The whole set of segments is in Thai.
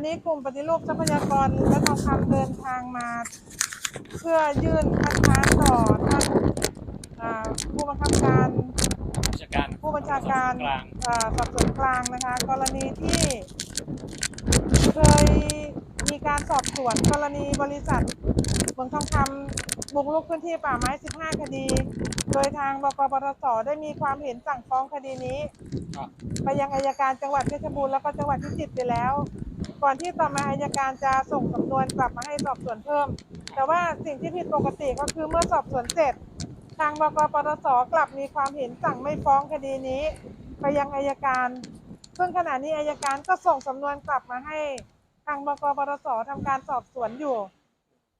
วันนี้กลุ่มปฏิรูปทรัพยากรและทองคำเดินทางมา เพื่อยื่นคัดค้านต่อท่านผู้บังคับการราชการผู้บัญชาการสอบสวนกลางนะคะ กรณีที่เคย การสอบสวนกรณีบริษัทเมืองทองคำบุกรุกพื้นที่ป่าไม้ 15 คดี โดยทางบกปตสได้มีความเห็นสั่งฟ้องคดีนี้ ครับ ไปยังอายการจังหวัดเพชรบูรณ์แล้วก็จังหวัดพิจิตรไปแล้ว ก่อนที่ต่อมาอายการจะส่งสำนวนกลับมาให้สอบสวนเพิ่ม แต่ว่าสิ่งที่ผิดปกติก็คือเมื่อสอบสวนเสร็จ ทางบกปตสกลับมีความเห็นสั่งไม่ฟ้องคดีนี้ ไปยังอายการ ซึ่งขณะนี้อายการก็ส่งสำนวนกลับมาให้ทางบกปตสทำการสอบสวนอยู่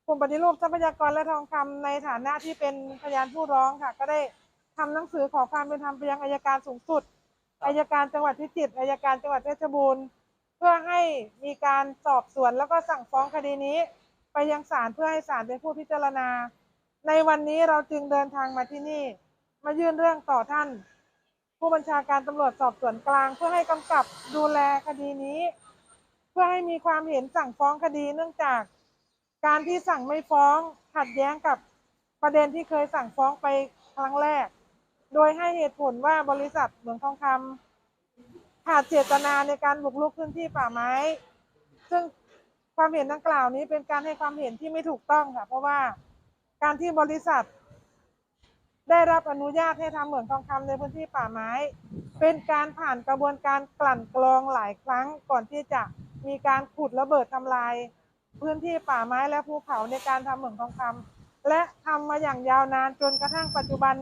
กลุ่มปฏิรูปทรัพยากรและทองคำในฐานะที่เป็นพยานผู้ร้องค่ะ ก็ได้ทำหนังสือขอความเป็นธรรมไปยังอายการสูงสุดอายการจังหวัดพิจิตรอายการจังหวัดเพชรบูรณ์ เพื่อให้มีการสอบสวนแล้วก็สั่งฟ้องคดีนี้ ไปยังศาลเพื่อให้ศาลเป็นผู้พิจารณา ในวันนี้เราจึงเดินทางมาที่นี่ มายื่นเรื่องต่อท่าน ผู้บัญชาการตำรวจสอบสวนกลาง เพื่อให้กำกับดูแลคดีนี้ เพื่อให้มีความเห็นสั่งฟ้องคดีเนื่องจาก การที่สั่งไม่ฟ้องขัดแย้งกับประเด็นที่เคยสั่งฟ้องไปครั้งแรก โดยให้เหตุผลว่าบริษัทเหมืองทองคำขาดเจตนาในการบุกรุกพื้นที่ป่าไม้ ซึ่งความเห็นดังกล่าวนี้เป็นการให้ความเห็นที่ไม่ถูกต้องค่ะ เพราะว่าการที่บริษัท ได้รับอนุญาตให้ทำเหมืองทองคำในพื้นที่ป่าไม้ เป็นการผ่านกระบวนการกลั่นกรองหลายครั้งก่อนที่จะ มีการขุดระเบิดทำลาย พื้นที่ป่าไม้และภูเขาในการทำเหมืองทองคำและทำมาอย่างยาวนานจนกระทั่งปัจจุบัน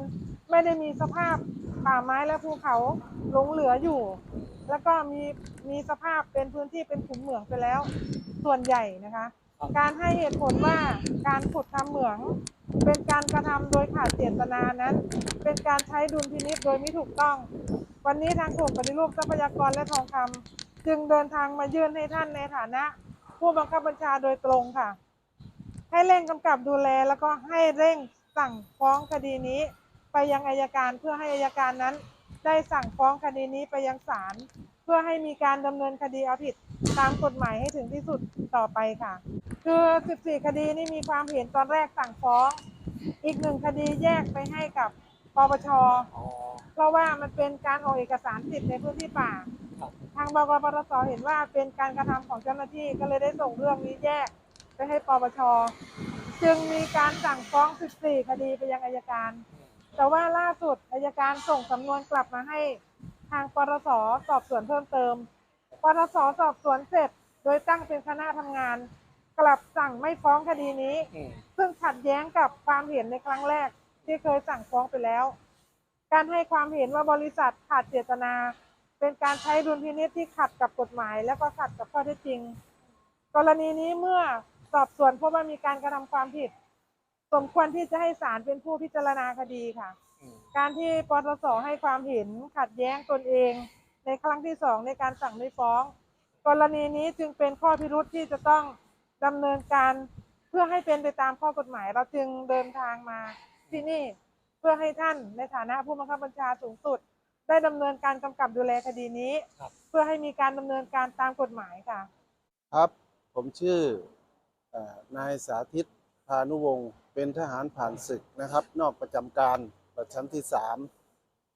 ไม่ได้มีสภาพป่าไม้และภูเขาหลงเหลืออยู่ แล้วก็มีมีสภาพเป็นพื้นที่เป็นขุมเหมืองไปแล้ว ส่วนใหญ่นะคะ การให้เหตุผลว่าการขุดทำเหมือง เป็นการกระทำโดยขาดเจตนานั้น เป็นการใช้ดุลพินิษโดยไม่ถูกต้อง วันนี้ทางกลุ่มปฏิรูปทรัพยากรและทองคำ จึงเดินทางมายื่นให้ท่านในฐานะ ผู้บังคับบัญชาโดยตรงค่ะ ให้เร่งกำกับดูแลแล้วก็ให้เร่งสั่งฟ้องคดีนี้ ไปยังอายการเพื่อให้อายการนั้น ได้สั่งฟ้องคดีนี้ไปยังศาลเพื่อให้มีการดำเนินคดีเอาผิดตามกฎหมายให้ถึงที่สุดต่อไปค่ะ คือ 14 คดีนี่มีความเห็นตอนแรกสั่งฟ้อง อีกหนึ่งคดีแยกไปให้กับปปชเพราะว่ามันเป็นการออกเอกสารสิทธิ์ในพื้นที่ป่า ทางบกปตสเห็นว่าเป็นการกระทำของเจ้าหน้าที่ก็เลยได้ส่งเรื่องนี้แยกไปให้ปปช จึงมีการสั่งฟ้อง 14 คดีไปยังอายการ แต่ว่าล่าสุดอายการส่งสำนวนกลับมาให้ทางปตสสอบสวนเพิ่มเติมปตสสอบสวนเสร็จ โดยตั้งเป็นคณะทำงาน กลับสั่งไม่ฟ้องคดีนี้ ซึ่งขัดแย้งกับความเห็นในครั้งแรกที่เคยสั่งฟ้องไปแล้ว การให้ความเห็นว่าบริษัทขาดเจตนา เป็นการใช้ดุลพินิจที่ขัดกับกฎหมาย และก็ขัดกับข้อเท็จจริง กรณีนี้เมื่อสอบสวนพบว่ามีการกระทำความผิด สมควรที่จะให้ศาลเป็นผู้พิจารณาคดีค่ะอืมการที่ปตสให้ความเห็นขัดแย้งตนเอง ในครั้งที่สองในการสั่งไม่ฟ้อง กรณีนี้จึงเป็นข้อพิรุธที่จะต้องดำเนินการเพื่อให้เป็นไปตามข้อกฎหมาย เราจึงเดินทางมาที่นี่เพื่อให้ท่านในฐานะผู้บังคับบัญชาสูงสุด ได้ดำเนินการกำกับดูแลคดีนี้ ครับ เพื่อให้มีการดำเนินการตามกฎหมายค่ะ ครับผมชื่อเอ่อนายสาธิตพานุวงศ์เป็นทหารผ่านศึกนะครับ นอกประจำการประชั้นที่สาม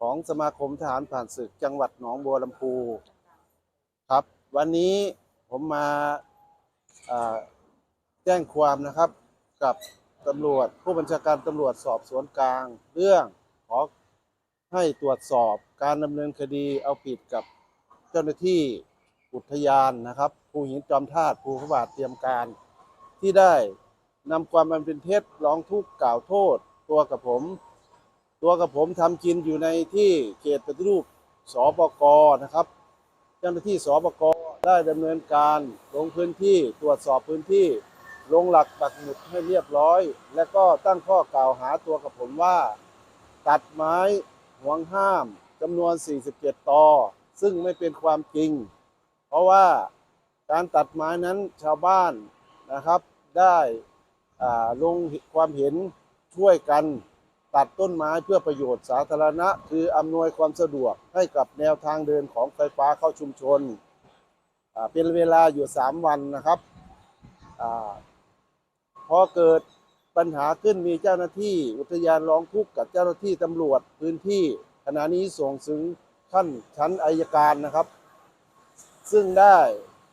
ของสมาคมทหารผ่านศึกจังหวัดหนองบัวลำพูครับ วันนี้ผมมาเอ่อแจ้งความนะครับกับตำรวจผู้บัญชาการตำรวจสอบสวนกลาง เรื่องขอ ให้ตรวจสอบการดำเนินคดีเอาผิดกับเจ้าหน้าที่อุทยานนะครับภูหินจอมธาตุภูพระบาทเตรียมการ ที่ได้นำความมันเป็นเท็จร้องทุกข์กล่าวโทษ ตัวกับผม ตัวกับผมทำกินอยู่ในที่เขตปฏิรูปสปกนะครับ เจ้าหน้าที่สปกได้ดำเนินการลงพื้นที่ตรวจสอบพื้นที่ลงหลักปักหมุดให้เรียบร้อย และก็ตั้งข้อกล่าวหาตัวกับผมว่า ตัดไม้ ห่วงห้ามจำนวน 47 ตอ ซึ่งไม่เป็นความจริง เพราะว่าการตัดไม้นั้นชาวบ้านนะครับ ได้ลงความเห็นช่วยกันตัดต้นไม้เพื่อประโยชน์สาธารณะ คืออำนวยความสะดวกให้กับแนวทางเดินของไฟฟ้าเข้าชุมชน เป็นเวลาอยู่สามวันนะครับอาพอเกิด ปัญหาขึ้นมีเจ้าหน้าที่อุทยานร้องทุกข์กับเจ้าหน้าที่ตำรวจพื้นที่ขณะนี้ส่งถึงขั้นชั้นอายการนะครับ ซึ่งได้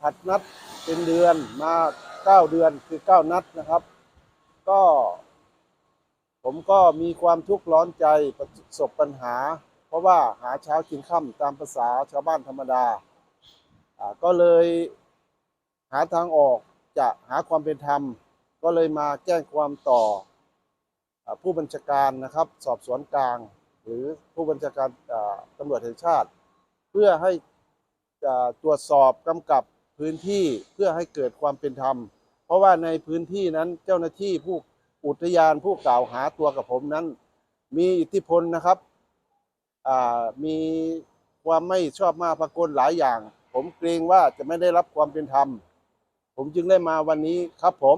ผัดนัดเป็นเดือนมา 9 เดือนคือ 9 นัดนะครับ ก็ ผมก็มีความทุกข์ร้อนใจประสบปัญหา เพราะว่าหาเช้ากินค่ำตามภาษาชาวบ้านธรรมดาอ่าก็เลยหาทางออกจะหาความเป็นธรรม ก็เลยมาแจ้งความต่อผู้บัญชาการนะครับ สอบสวนกลาง หรือผู้บัญชาการตำรวจแห่งชาติ เพื่อให้ตรวจสอบกำกับพื้นที่เพื่อให้เกิดความเป็นธรรม เพราะว่าในพื้นที่นั้นเจ้าหน้าที่ผู้อุทยานผู้กล่าวหาตัวกับผมนั้น มีอิทธิพลนะครับมีความไม่ชอบมาพากลหลายอย่าง ผมเกรงว่าจะไม่ได้รับความเป็นธรรม ผมจึงได้มาวันนี้ครับผม